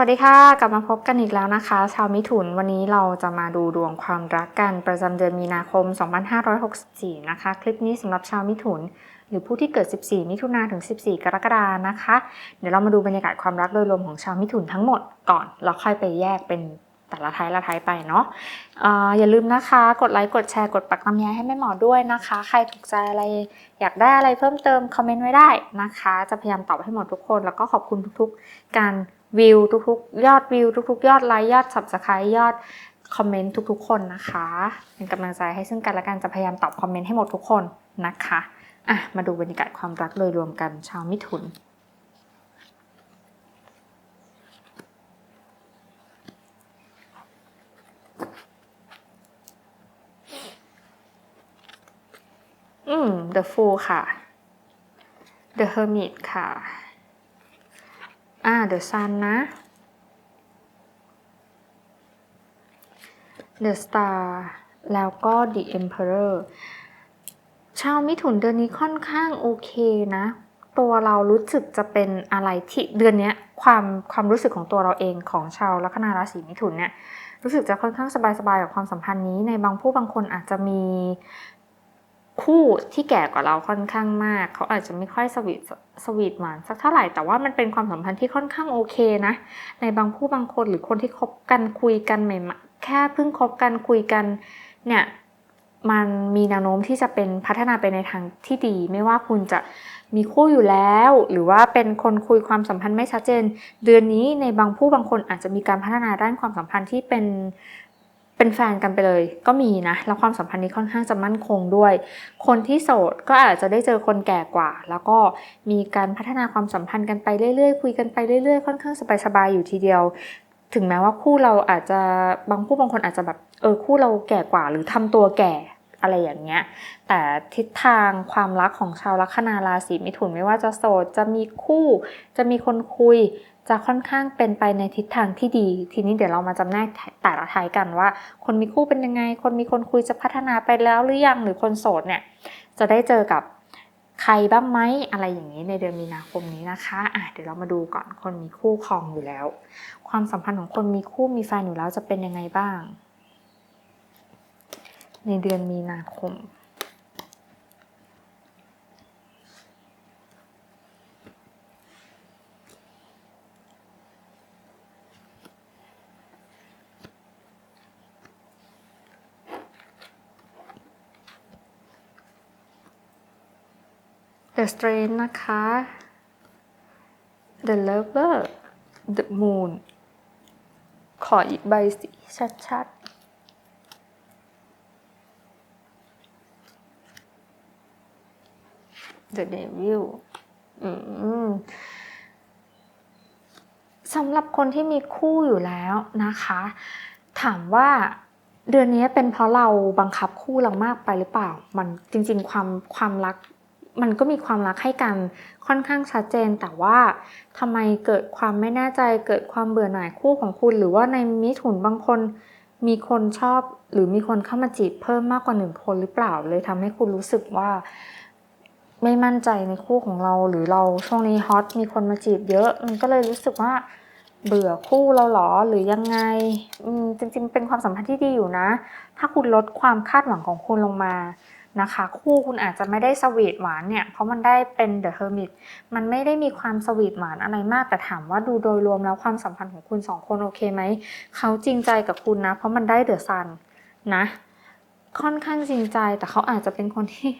สวัสดีค่ะ กลับมาพบกันอีกแล้วนะคะ ชาวมิถุนวันนี้เราจะมาดูดวงความรักกันประจำเดือนมีนาคม 2564 นะคะ คลิปนี้สำหรับชาวมิถุน หรือผู้ที่เกิด 14 มิถุนาถึง 14 กรกฎานะคะ เดี๋ยวเรามาดูบรรยากาศความรักโดยรวมของชาวมิถุนทั้งหมดก่อนแล้วค่อยไปแยกเป็นแต่ละไทยละไทยไปเนาะออย่าลืมนะคะ กดไลค์ กดแชร์ กดปักตำแยให้แม่หมอด้วยนะคะ ใครถูกใจอะไรอยากได้อะไรเพิ่มเติมคอมเมนต์ไว้ได้นะคะ จะพยายามตอบให้หมดทุกคน แล้วก็ขอบคุณทุกๆ การ วิวทุกๆ ยอดวิวทุกๆ ยอดไลค์ยอด subscribe ยอดคอมเมนต์ทุกๆ คนนะคะ เป็นกำลังใจให้ซึ่งกันและกันจะพยายามตอบคอมเมนต์ให้หมดทุกคนนะคะอะมาดูบรรยากาศความรักโดยรวมกันชาวมิถุนอืม The Fool ค่ะ The Hermit ค่ะ อ่า The Sun นะ The Star แล้วก็ The Emperor ชาวมิถุนเดือนนี้ค่อนข้างโอเคนะ ตัวเรารู้สึกจะเป็นอะไรที่เดือนนี้ความความรู้สึกของตัวเราเองของชาวลัคนาราศีมิถุนเนี่ยรู้สึกจะค่อนข้างสบายๆกับความสัมพันธ์นี้ในบางผู้บางคนอาจจะมี คู่ที่แก่กว่าเราค่อนข้างมาก เขาอาจจะไม่ค่อยสวีทสวีทหวานสักเท่าไหร่แต่ว่ามันเป็นความสัมพันธ์ที่ค่อนข้างโอเคนะ ในบางผู้บางคนหรือคนที่คบกันคุยกันใหม่ๆแค่เพิ่งคบกันคุยกันเนี่ยมันมีแนวโน้มที่จะเป็นพัฒนาไปในทางที่ดี ไม่ว่าคุณจะมีคู่อยู่แล้ว หรือว่าเป็นคนคุยความสัมพันธ์ไม่ชัดเจน เดือนนี้ในบางผู้บางคนอาจจะมีการพัฒนาด้านความสัมพันธ์ที่เป็น เป็นแฟนกันไปเลยก็มีนะ แล้วความสัมพันธ์นี้ค่อนข้างจะมั่นคงด้วย คนที่โสดก็อาจจะได้เจอคนแก่กว่า แล้วก็มีการพัฒนาความสัมพันธ์กันไปเรื่อยๆ คุยกันไปเรื่อยๆ ค่อนข้างสบายๆอยู่ทีเดียว ถึงแม้ว่าคู่เราอาจจะบางผู้บางคนอาจจะแบบเออคู่เราแก่กว่า หรือทำตัวแก่อะไรอย่างเงี้ย แต่ทิศทางความรักของชาวลัคนาราศีมิถุนไม่ว่าจะโสด จะมีคู่ จะมีคนคุย จะค่อนข้างเป็นไปในทิศทางที่ดี ทีนี้เดี๋ยวเรามาจำแนกแต่ละทายกันว่า คนมีคู่เป็นยังไง คนมีคนคุยจะพัฒนาไปแล้วหรือยังหรือคนโสดเนี่ยจะได้เจอกับใครบ้างไหมอะไรอย่างนี้ในเดือนมีนาคมนี้นะคะอะเดี๋ยวเรามาดูก่อนคนมีคู่ครองอยู่แล้ว ความสัมพันธ์ของคนมีคู่มีแฟนอยู่แล้วจะเป็นยังไงบ้าง ในเดือนมีนาคม The Strain นะคะ The Lover The Moon ขออีกใบสีชัดๆ The Devil สำหรับคนที่มีคู่อยู่แล้วนะคะ ถามว่าเดือนนี้เป็นเพราะเราบังคับคู่เรามากไปหรือเปล่า มันจริง ๆ ความความรัก มันก็มีความรักให้กันค่อนข้างชัดเจน แต่ว่าทำไมเกิดความไม่แน่ใจเกิดความเบื่อหน่ายคู่ของคุณ หรือว่าในมิถุนบางคนมีคนชอบหรือมีคนเข้ามาจีบเพิ่มมากกว่าหนึ่งคนหรือเปล่าเลยทำให้คุณรู้สึกว่า ไม่มั่นใจในคู่ของเรา หรือเราช่วงนี้ฮอตมีคนมาจีบเยอะ มันก็เลยรู้สึกว่าเบื่อคู่เราหรอหรือยังไงจริงๆ เป็นความสัมพันธ์ที่ดีอยู่นะ ถ้าคุณลดความคาดหวังของคุณลงมา นะคะ คู่คุณอาจจะไม่ได้สวีทหวานเนี่ย เพราะมันได้เป็นเดอะเฮอร์มิตมันไม่ได้มีความสวีทหวานอะไรมาก แต่ถามว่าดูโดยรวมแล้วความสัมพันธ์ของคุณสองคนโอเคไหม เขาจริงใจกับคุณนะ เพราะมันได้เดอะซันนะ ค่อนข้างจริงใจแต่เขาอาจจะเป็นคนที่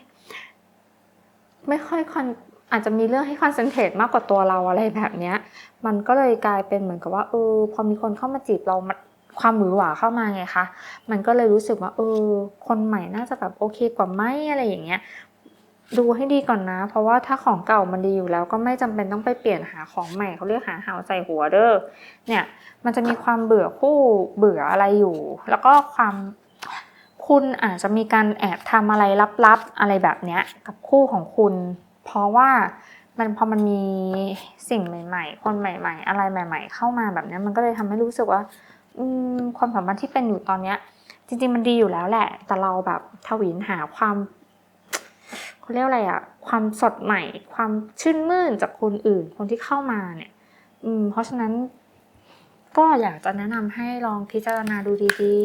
ไม่ค่อยคอนอาจจะมีเรื่องให้คอนเซนเทรตมากกว่าตัวเราอะไรแบบเนี้ย มันก็เลยกลายเป็นเหมือนกับว่าเออพอมีคนเข้ามาจีบเรามัน ความหวือหวาเข้ามาไงคะ มันก็เลยรู้สึกว่าเออ คนใหม่น่าจะแบบโอเคกว่าไหมอะไรอย่างเงี้ย ดูให้ดีก่อนนะ เพราะว่าถ้าของเก่ามันดีอยู่แล้ว ก็ไม่จำเป็นต้องไปเปลี่ยนหาของใหม่เขาเรียกหาหาวใส่หัวเด้อ เนี่ย มันจะมีความเบื่อคู่เบื่ออะไรอยู่ แล้วก็ความคุณอาจจะมีการแอบทำอะไรลับๆอะไรแบบเนี้ยกับคู่ของคุณ เพราะว่ามันพอมันมีสิ่งใหม่ ๆ คนใหม่ ๆ อะไรใหม่ ๆ เข้ามาแบบเนี้ยมันก็เลยทำให้รู้สึกว่า ความสัมพันธ์ที่เป็นอยู่ตอนเนี้ย จริง ๆ มันดีอยู่แล้วแหละ แต่เราแบบทวินหาความเขาเรียกอะไรอะความสดใหม่ ความชื่นมื่นจากคนอื่น คนที่เข้ามาเนี่ย อืม เพราะฉะนั้น ก็อยากจะแนะนำให้ลองพิจารณาดูดี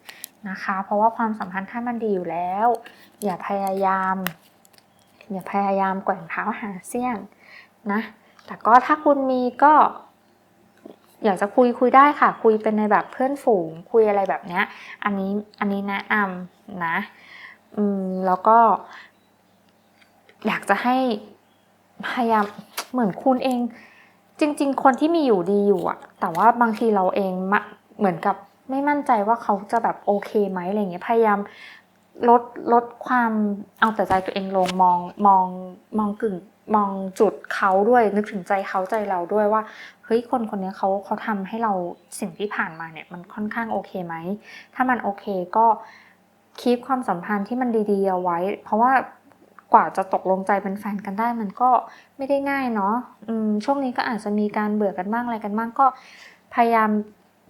ๆนะคะ เพราะว่าความสัมพันธ์ถ้ามันดีอยู่แล้ว อย่าพยายาม อย่าพยายามแกว่งเท้าหาเสี้ยนนะ แต่ก็ถ้าคุณมีก็ อยากจะคุยคุยได้ค่ะ คุยเป็นในแบบเพื่อนฝูง คุยอะไรแบบเนี้ย อันนี้อันนี้แนะนำนะอืมแล้วก็ อยากจะให้พยายามเหมือนคุณเอง จริง ๆ คนที่มีอยู่ดีอยู่อะแต่ว่าบางทีเราเองมะเหมือนกับไม่มั่นใจว่าเขาจะแบบโอเคไหมอะไรเงี้ยพยายามลดลดความเอาแต่ใจตัวเองลงมองมองมองกึ่ง มองจุดเขาด้วยนึกถึงใจเขาใจเราด้วยว่าเฮ้ยคนคนนี้เขาเขาทำให้เราสิ่งที่ผ่านมาเนี่ยมันค่อนข้างโอเคไหมถ้ามันโอเคก็คีปความสัมพันธ์ที่มันดีๆเอาไว้ เพราะว่ากว่าจะตกลงใจเป็นแฟนกันได้มันก็ไม่ได้ง่ายเนาะช่วงนี้ก็อาจจะมีการเบื่อกันบ้างอะไรกันบ้างก็พยายาม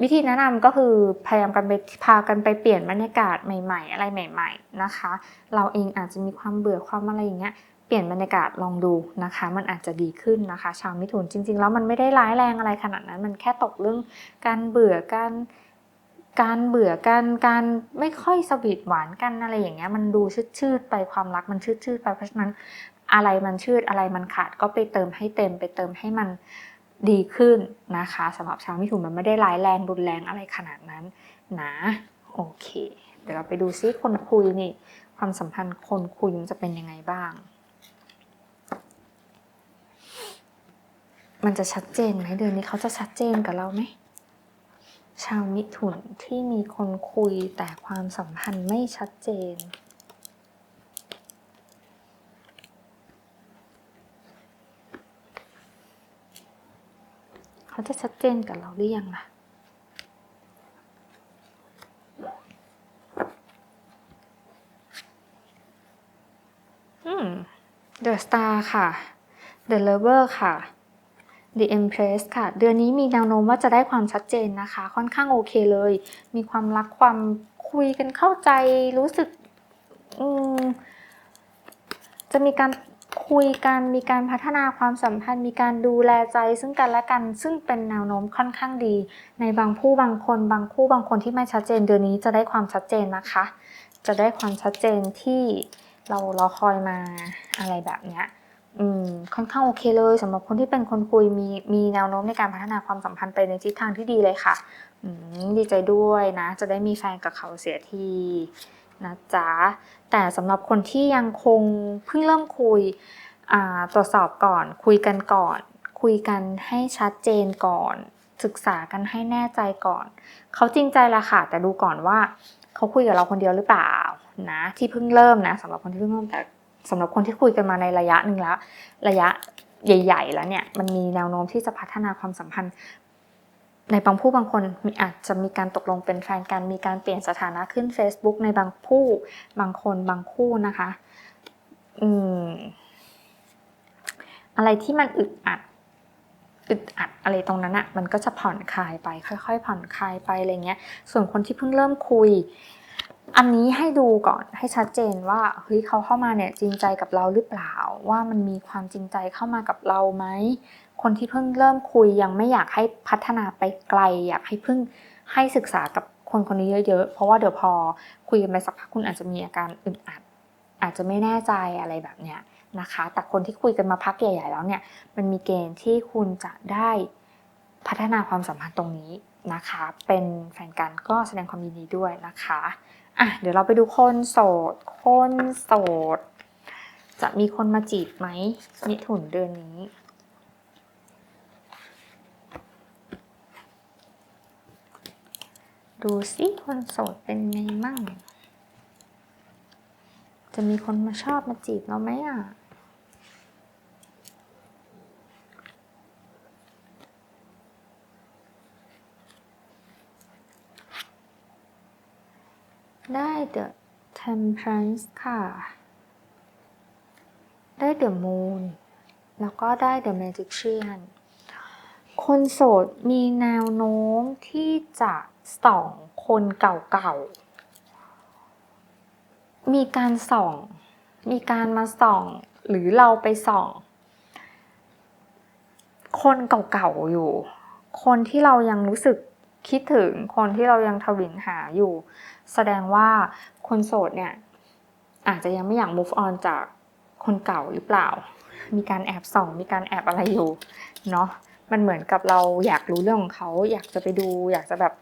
วิธีแนะนำก็คือพยายามกันไปพากันไปเปลี่ยนบรรยากาศใหม่ ๆ อะไรใหม่ ๆนะคะ เราเองอาจจะมีความเบื่อความอะไรอย่างเงี้ย เปลี่ยนบรรยากาศลองดูนะคะ มันอาจจะดีขึ้นนะคะ ชาวมิถุนจริง ๆ แล้วมันไม่ได้ร้ายแรงอะไรขนาดนั้น มันแค่ตกเรื่องการเบื่อการการเบื่อกันการไม่ค่อยสวีทหวานกันอะไรอย่างเงี้ยมันดูชืดๆไปความรักมันชืดๆไปเพราะฉะนั้นอะไรมันชืดอะไรมันขาดก็ไปเติมให้เต็มไปเติมให้มันดีขึ้นนะคะสำหรับชาวมิถุนมันไม่ได้ร้ายแรงรุนแรงอะไรขนาดนั้นนะโอเค เดี๋ยวเราไปดูซิคนคุยนี่ความสัมพันธ์คนคุยมันจะเป็นยังไงบ้าง มันจะชัดเจนไหมเดือนนี้เขาจะชัดเจนกับเราไหมชาวมิถุนที่มีคนคุยแต่ความสัมพันธ์ไม่ชัดเจน เขาจะชัดเจนกับเราหรือยังล่ะอืม The Star ค่ะ The Lover ค่ะ The Empress ค่ะ เดือนนี้มีแนวโน้มว่าจะได้ความชัดเจนนะคะ ค่อนข้างโอเคเลย มีความรักความคุยกันเข้าใจรู้สึกจะมีการคุยกันมีการพัฒนาความสัมพันธ์ มีการดูแลใจซึ่งกันและกัน ซึ่งเป็นแนวโน้มค่อนข้างดี ในบางผู้บางคนบางคู่บางคนที่ไม่ชัดเจน เดือนนี้จะได้ความชัดเจนนะคะ จะได้ความชัดเจนที่เรารอคอยมาอะไรแบบเนี้ย อืมค่อนข้างโอเคเลยสำหรับคนที่เป็นคนคุยมีมีแนวโน้มในการพัฒนาความสัมพันธ์ไปในทิศทางที่ดีเลยค่ะอืมดีใจด้วยนะ จะได้มีแฟนกับเขาเสียทีนะจ๊ะแต่สำหรับคนที่ยังคงเพิ่งเริ่มคุยตรวจสอบก่อน คุยกันก่อน คุยกันให้ชัดเจนก่อน ศึกษากันให้แน่ใจก่อน เขาจริงใจละค่ะ แต่ดูก่อนว่าเขาคุยกับเราคนเดียวหรือเปล่านะที่เพิ่งเริ่มนะสำหรับคนที่เพิ่งเริ่มแต่ สำหรับคนที่คุยกันมาในระยะหนึ่งแล้ว ระยะใหญ่ ๆ แล้วเนี่ยมันมีแนวโน้มที่จะพัฒนาความสัมพันธ์ ในบางผู้บางคนมีอาจจะมีการตกลงเป็นแฟนกันมีการเปลี่ยนสถานะขึ้น Facebook ในบางผู้บางคนบางคู่นะคะอืมอะไรที่มันอึดอัดอึดอัดอะไรตรงนั้นอะมันก็จะผ่อนคลายไป ค่อย ๆ ผ่อนคลายไปอะไรเงี้ย ส่วนคนที่เพิ่งเริ่มคุย อันนี้ให้ดูก่อนให้ชัดเจนว่าเฮ้ยเขาเข้ามาเนี่ยจริงใจกับเราหรือเปล่า ว่ามันมีความจริงใจเข้ามากับเราไหมคนที่เพิ่งเริ่มคุยยังไม่อยากให้พัฒนาไปไกล อยากให้เพิ่งให้ศึกษากับคนคนนี้เยอะๆ เพราะว่าเดี๋ยวพอคุยกันไปสักพักคุณอาจจะมีอาการอึดอัด อาจจะไม่แน่ใจอะไรแบบเนี้ยนะคะ แต่คนที่คุยกันมาพักใหญ่ ๆ แล้วเนี่ยมันมีเกณฑ์ที่คุณจะได้พัฒนาความสัมพันธ์ตรงนี้นะคะ เป็นแฟนกันก็แสดงความยินดีด้วยนะคะ อะเดี๋ยวเราไปดูคนโสด คนโสด จะมีคนมาจีบไหมมิถุนเดือนนี้ดูสิคนโสดเป็นไงมั่ง จะมีคนมาชอบมาจีบเราไหมอะ ได้ The Temperance ค่ะ ได้ The Moon แล้วก็ได้ The Magician คนโสดมีแนวโน้มที่จะส่องคนเก่าๆ มีการส่อง มีการมาส่อง หรือเราไปส่อง คนเก่าๆ อยู่ คนที่เรายังรู้สึกคิดถึง คนที่เรายังทวินหาอยู่ แสดงว่าคนโสดเนี่ยอาจจะยังไม่อยาก move on จากคนเก่าหรือเปล่า มีการแอบส่อง มีการแอบอะไรอยู่เนาะ มันเหมือนกับเราอยากรู้เรื่องของเขา อยากจะไปดู อยากจะแบบ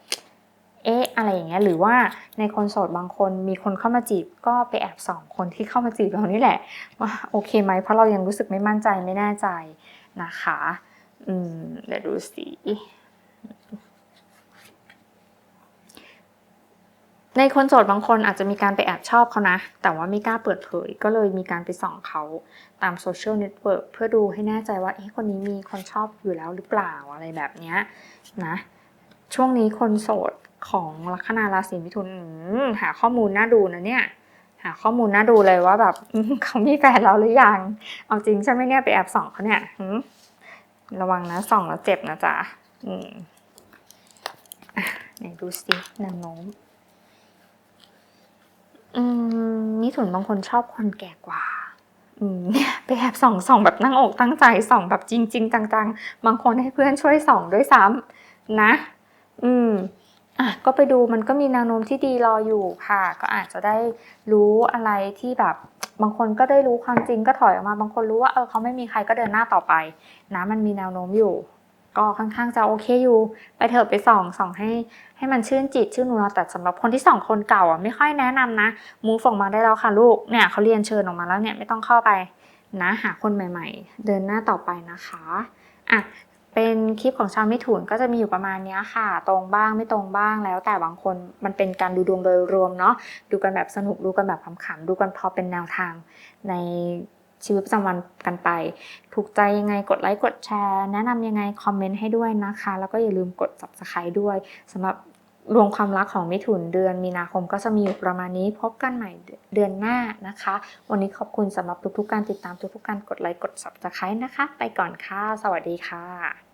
เอ๊ะ อะไรอย่างเงี้ย หรือว่าในคนโสดบางคนมีคนเข้ามาจีบ ก็ไปแอบส่องคนที่เข้ามาจีบเรานี่แหละ ว่าโอเคไหม เพราะเรายังรู้สึกไม่มั่นใจ ไม่แน่ใจนะคะ อืม เดี๋ยวดูสิ ในคนโสดบางคนอาจจะมีการไปแอบชอบเขานะ แต่ว่าไม่กล้าเปิดเผย ก็เลยมีการไปส่องเขาตามโซเชียลเน็ตเวิร์กเพื่อดูให้แน่ใจว่าเอ๊ะคนนี้มีคนชอบอยู่แล้วหรือเปล่าอะไรแบบเนี้ยนะ ช่วงนี้คนโสดของลัคนาราศีมิถุนหาข้อมูลน่าดูนะเนี่ย หาข้อมูลน่าดูเลยว่าแบบเขามีแฟนแล้วหรือยัง เอาจริงใช่ไหมเนี่ยไปแอบส่องเขาเนี่ยระวังนะส่องแล้วเจ็บนะจ๊ะอืมอะไหนดูสิแนวโน้ม อืมมิถุนบางคนชอบคนแก่กว่าอืมเนี่ยไปแอบส่องส่องแบบนั่งอกตั้งใจส่องแบบจริงจริงจังๆ บางคนให้เพื่อนช่วยส่องด้วยซ้ำนะ อืมอะก็ไปดูมันก็มีแนวโน้มที่ดีรออยู่ค่ะ ก็อาจจะได้รู้อะไรที่แบบ บางคนก็ได้รู้ความจริงก็ถอยออกมา บางคนรู้ว่าเออเขาไม่มีใครก็เดินหน้าต่อไป นะมันมีแนวโน้มอยู่ ก็ค่อนข้างจะโอเคอยู่ ไปเถอะไปส่องส่องให้ให้มันชื่นจิตชื่นนูเราแต่สำหรับคนที่ส่องคนเก่าอะไม่ค่อยแนะนำนะมูฟออกมาได้แล้วค่ะลูกเนี่ยเขาเรียนเชิญออกมาแล้วเนี่ยไม่ต้องเข้าไปนะหาคนใหม่ ๆ เดินหน้าต่อไปนะคะอะเป็นคลิปของชาวมิถุนก็จะมีอยู่ประมาณนี้ค่ะ ตรงบ้างไม่ตรงบ้างแล้วแต่บางคนมันเป็นการดูดวงโดยรวมเนาะดูกันแบบสนุกดูกันแบบขำๆดูกันพอเป็นแนวทางใน ชีวิตประจำวันกันไป ถูกใจยังไงกดไลค์กดแชร์ แนะนำยังไงคอมเมนต์ให้ด้วยนะคะ แล้วก็อย่าลืมกด subscribe ด้วยสำหรับรวมความรักของมิถุนเดือนมีนาคมก็จะมีอยู่ประมาณนี้พบกันใหม่เดือนหน้านะคะ วันนี้ขอบคุณสำหรับทุกๆการติดตามทุกๆการกดไลค์กด subscribe นะคะ ไปก่อนค่ะ สวัสดีค่ะ